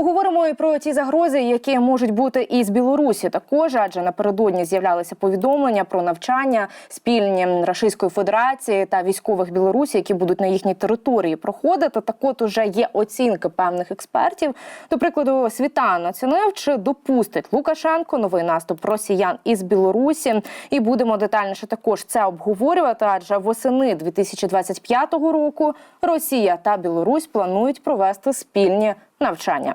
Поговоримо і про ті загрози, які можуть бути і з Білорусі. Також адже напередодні з'являлися повідомлення про навчання спільні Російської Федерації та військових Білорусі, які будуть на їхній території проходити. Так от уже є оцінки певних експертів. До прикладу, Світан оцінив, чи допустить Лукашенко новий наступ росіян із Білорусі. І будемо детальніше також це обговорювати. Адже восени 2025 року Росія та Білорусь планують провести спільні навчання.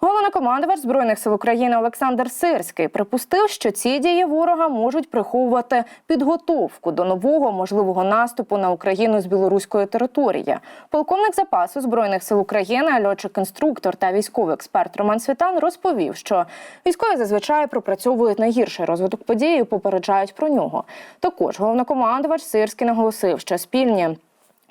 Головнокомандувач збройних сил України Олександр Сирський припустив, що ці дії ворога можуть приховувати підготовку до нового можливого наступу на Україну з білоруської території. Полковник запасу збройних сил України, льотчик-інструктор та військовий експерт Роман Світан розповів, що військові зазвичай пропрацьовують найгірший розвиток подій і попереджають про нього. Також головнокомандувач Сирський наголосив, що спільні.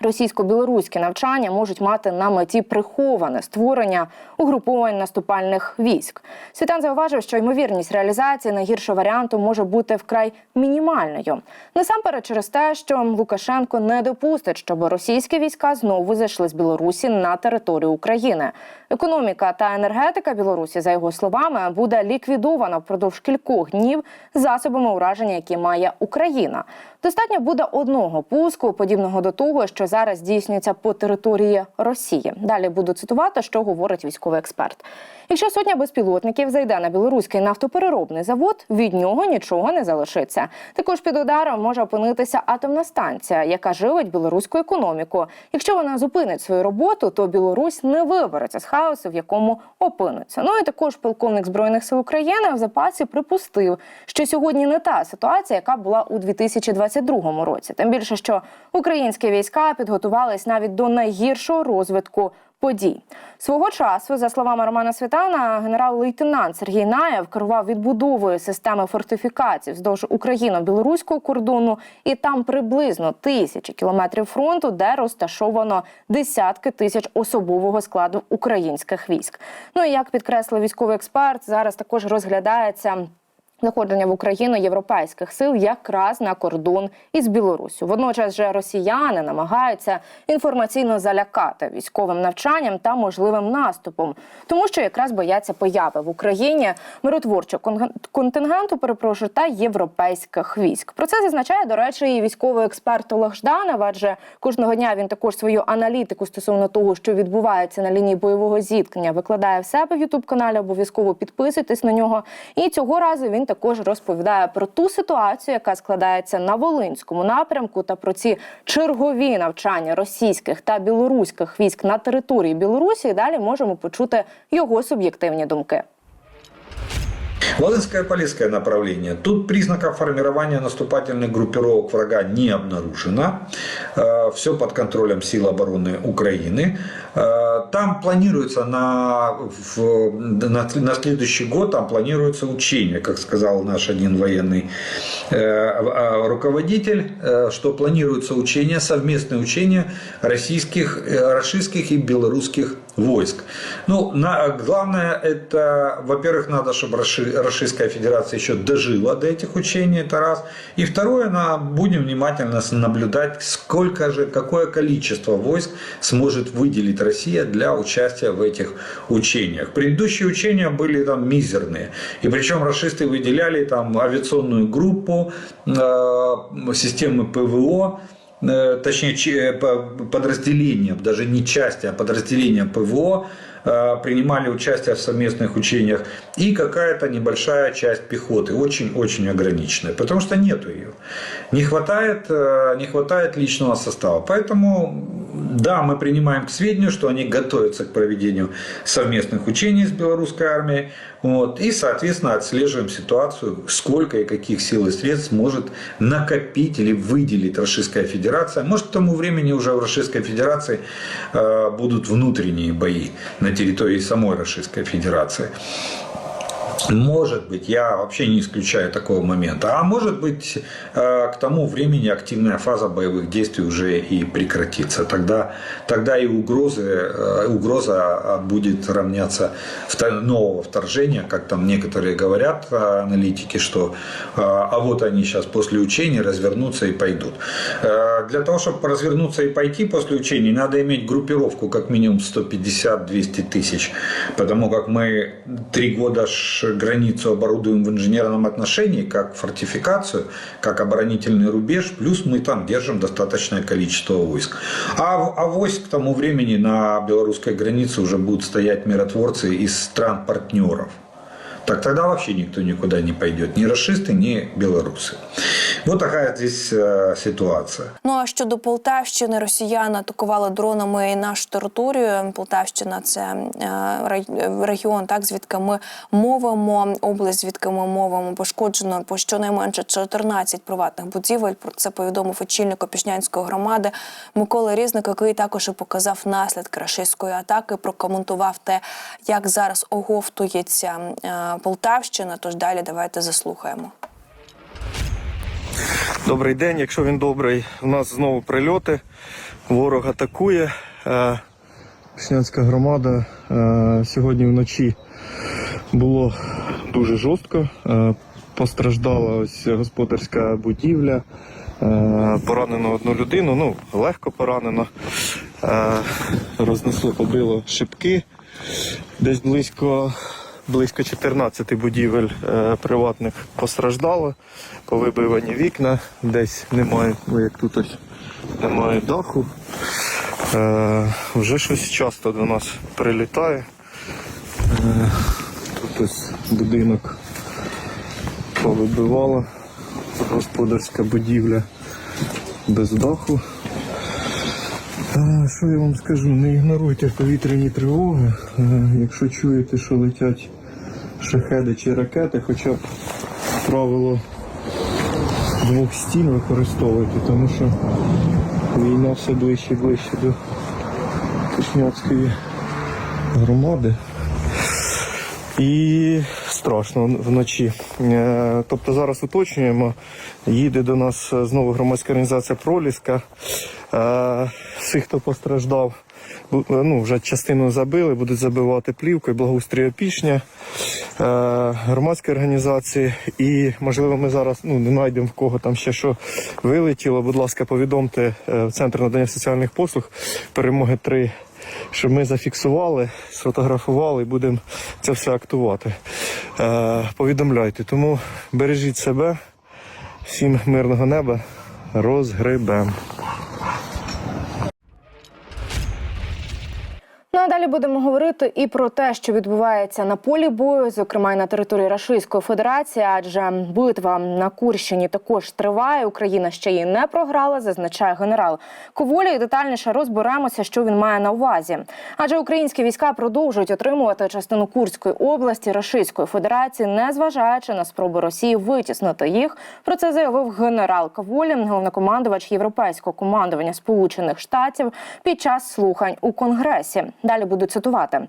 Російсько-білоруські навчання можуть мати на меті приховане створення угруповань наступальних військ. Світан зауважив, що ймовірність реалізації найгіршого варіанту може бути вкрай мінімальною. Насамперед, через те, що Лукашенко не допустить, щоб російські війська знову зайшли з Білорусі на територію України. Економіка та енергетика Білорусі, за його словами, буде ліквідована впродовж кількох днів засобами ураження, які має Україна. Достатньо буде одного пуску, подібного до того, що зараз здійснюється по території Росії. Далі буду цитувати, що говорить військовий експерт. Якщо сотня безпілотників зайде на білоруський нафтопереробний завод, від нього нічого не залишиться. Також під ударом може опинитися атомна станція, яка живить білоруську економіку. Якщо вона зупинить свою роботу, то Білорусь не вибереться з хаосу, в якому опиниться. Ну і також полковник збройних сил України в запасі припустив, що сьогодні не та ситуація, яка була у 2022 році. Тим більше, що українські війська підготувались навіть до найгіршого розвитку подій. Свого часу, за словами Романа Світана, генерал-лейтенант Сергій Наєв керував відбудовою системи фортифікацій вздовж україно-білоруського кордону, і там приблизно тисячі кілометрів фронту, де розташовано десятки тисяч особового складу українських військ. Ну і як підкреслив військовий експерт, зараз також розглядається. Заходження в Україну європейських сил якраз на кордон із Білоруссю. Водночас же росіяни намагаються інформаційно залякати військовим навчанням та можливим наступом, тому що якраз бояться появи в Україні миротворчого кон- контингенту, перепрошую, та європейських військ. Про це зазначає, до речі, і військовий експерт Олег Жданов, адже кожного дня він також свою аналітику стосовно того, що відбувається на лінії бойового зіткнення, викладає в себе в Ютуб каналі. Обов'язково підписуйтесь на нього. І цього разу він також розповідає про ту ситуацію, яка складається на Волинському напрямку, та про ці чергові навчання російських та білоруських військ на території Білорусі. І далі можемо почути його суб'єктивні думки. Волынское Полесское направление. Тут признаков формирования наступательных группировок врага не обнаружено. Все под контролем сил обороны Украины. Э, Там планируется на, в- на, на следующий год там планируется учение, как сказал наш один военный э, э, руководитель, э, что планируется учение, совместное учение российских, э, российских и белорусских войск. Ну, на, главное, это, во-первых, надо, чтобы Российская Федерация еще дожила до этих учений, это раз. И второе, на, будем внимательно наблюдать, сколько же, какое количество войск сможет выделить Россия для участия в этих учениях. Предыдущие учения были там мизерные. И причем расисты выделяли там авиационную группу, э, системы ПВО, точнее че- по- подразделения, даже не части, а подразделения ПВО э, принимали участие в совместных учениях и какая-то небольшая часть пехоты, очень-очень ограниченная, потому что нету ее. Не хватает, э, не хватает личного состава. Поэтому, да, мы принимаем к сведению, что они готовятся к проведению совместных учений с белорусской армией, вот, и, соответственно, отслеживаем ситуацию, сколько и каких сил и средств может накопить или выделить Российская Федерация. Может, к тому времени уже в Российской Федерации э, будут внутренние бои на территории самой Российской Федерации. Может быть, я вообще не исключаю такого момента. А может быть, э, к тому времени активная фаза боевых действий уже и прекратится. Тогда, тогда и угрозы, э, угроза будет равняться нового вторжения, как там некоторые говорят, э, аналитики, что а вот они сейчас после учений развернутся и пойдут. Для того, чтобы развернуться и пойти после учений, надо иметь группировку как минимум 150-200 тысяч, потому как мы три года ж границу оборудуем в инженерном отношении, как фортификацию, как оборонительный рубеж, плюс мы там держим достаточное количество войск. А, в- а войск к тому времени на белорусской границе уже будут стоять миротворцы из стран-партнеров. Так тогда вообще никто никуда не пойдет. Ни расисты, ни белорусы. Вот такая здесь э, ситуация. Ну а щодо Полтавщини, росіяни атакували дронами і нашу територію. Полтавщина це е, регіон, так звідки ми мовимо, область, звідки ми мовимо, пошкоджено по щонайменше 14 приватних будівель. Про це повідомив очільник Опішнянської громади Микола Різник, який також і показав наслідки рашистської атаки. Прокоментував те, як зараз оговтується е, Полтавщина. Тож далі давайте заслухаємо. Добрий день, якщо він добрий, у нас знову прильоти. Ворог атакує. Е, Пішнянська громада е, сьогодні вночі було дуже жорстко. Е, Постраждала ось господарська будівля. Е, Поранено одну людину, ну легко поранено. Е, Рознесло, побило шибки. Десь близько близько 14 будівель е, приватних постраждало, повибивані вікна, десь немає, як тут ось немає даху. Е, вже щось часто до нас прилітає. Е, тут ось будинок повибивало, господарська будівля без даху. Що я вам скажу? Не ігноруйте повітряні тривоги. Е, Якщо чуєте, що летять шахеди чи ракети, хоча б правило двох стін використовуйте, тому що війна все ближче і ближче до Кишнявської громади. І страшно вночі. Е, Тобто зараз уточнюємо. Їде до нас е, знову громадська організація Проліска. Е, Всіх, хто постраждав, ну, вже частину забили, будуть забивати плівкою, благоустрій опішня, громадські організації. І можливо ми зараз ну, не знайдемо в кого там ще що вилетіло. Будь ласка, повідомте в центр надання соціальних послуг перемоги 3 щоб ми зафіксували, сфотографували і будемо це все актувати. Е, повідомляйте. Тому бережіть себе, всім мирного неба, розгребем. Ну а далі будемо говорити і про те, що відбувається на полі бою, зокрема й на території Російської Федерації, адже битва на Курщині також триває. Україна ще її не програла, зазначає генерал Коволя. І детальніше розберемося, що він має на увазі. Адже українські війська продовжують отримувати частину Курської області Російської Федерації, незважаючи на спроби Росії витіснити їх. Про це заявив генерал Каволі, головнокомандувач європейського командування Сполучених Штатів під час слухань у Конгресі. Далі буду цитувати: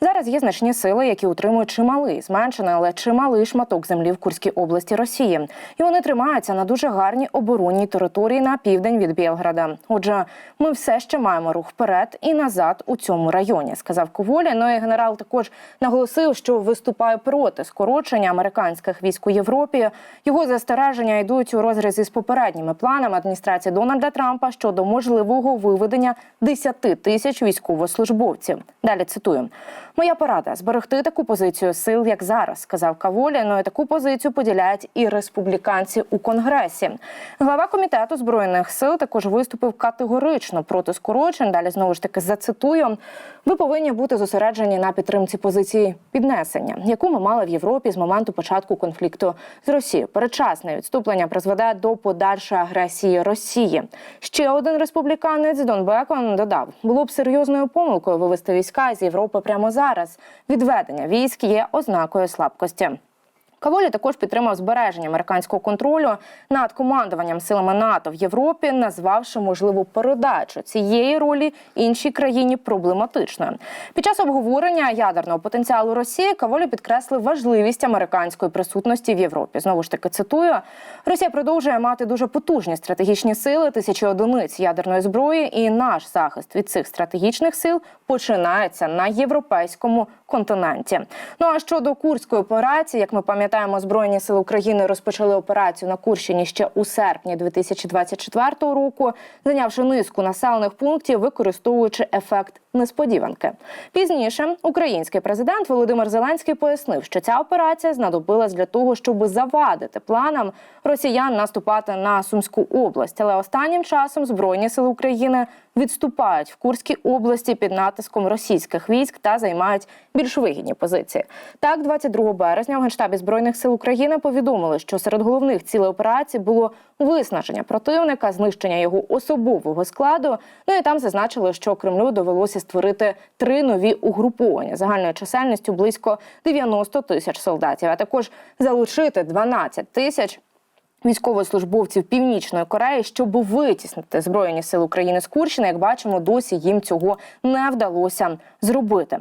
зараз є значні сили, які утримують чималий, зменшений, але чималий шматок землі в Курській області Росії, і вони тримаються на дуже гарній оборонній території на південь від Білграда. Отже, ми все ще маємо рух вперед і назад у цьому районі, сказав Коволя. Ну і генерал також наголосив, що виступає проти скорочення американських військ у Європі. Його застереження йдуть у розрізі з попередніми планами адміністрації Дональда Трампа щодо можливого виведення 10 тисяч військовослужбовців. Далі цитую: моя порада зберегти таку позицію сил, як зараз, сказав Каволі. Ну і таку позицію поділяють і республіканці у конгресі. Глава комітету збройних сил також виступив категорично проти скорочень. Далі знову ж таки зацитую: ви повинні бути зосереджені на підтримці позиції піднесення, яку ми мали в Європі з моменту початку конфлікту з Росією. Передчасне відступлення призведе до подальшої агресії Росії. Ще один республіканець Дон Бекон додав: було б серйозною помилкою вивести війська з Європи прямо зараз. Відведення військ є ознакою слабкості. Каволі також підтримав збереження американського контролю над командуванням силами НАТО в Європі, назвавши можливу передачу цієї ролі іншій країні проблематичною. Під час обговорення ядерного потенціалу Росії Каволі підкреслив важливість американської присутності в Європі. Знову ж таки цитую: Росія продовжує мати дуже потужні стратегічні сили, тисячі одиниць ядерної зброї, і наш захист від цих стратегічних сил починається на європейському континенті. Ну а щодо курської операції, як ми пам'ятаємо, збройні сили України розпочали операцію на Курщині ще у серпні 2024 року, зайнявши низку населених пунктів, використовуючи ефект несподіванки. Пізніше український президент Володимир Зеленський пояснив, що ця операція знадобилась для того, щоб завадити планам росіян наступати на Сумську область. Але останнім часом збройні сили України відступають в Курській області під натиском російських військ та займають більш вигідні позиції. Так, 22 березня в генштабі збройних сил України повідомили, що серед головних цілей операції було виснаження противника, знищення його особового складу. Ну і там зазначили, що Кремлю довелося створити три нові угруповання загальною чисельністю близько 90 тисяч солдатів, а також залучити 12 тисяч військовослужбовців Північної Кореї, щоб витіснити збройні сили України з Курщини. Як бачимо, досі їм цього не вдалося зробити.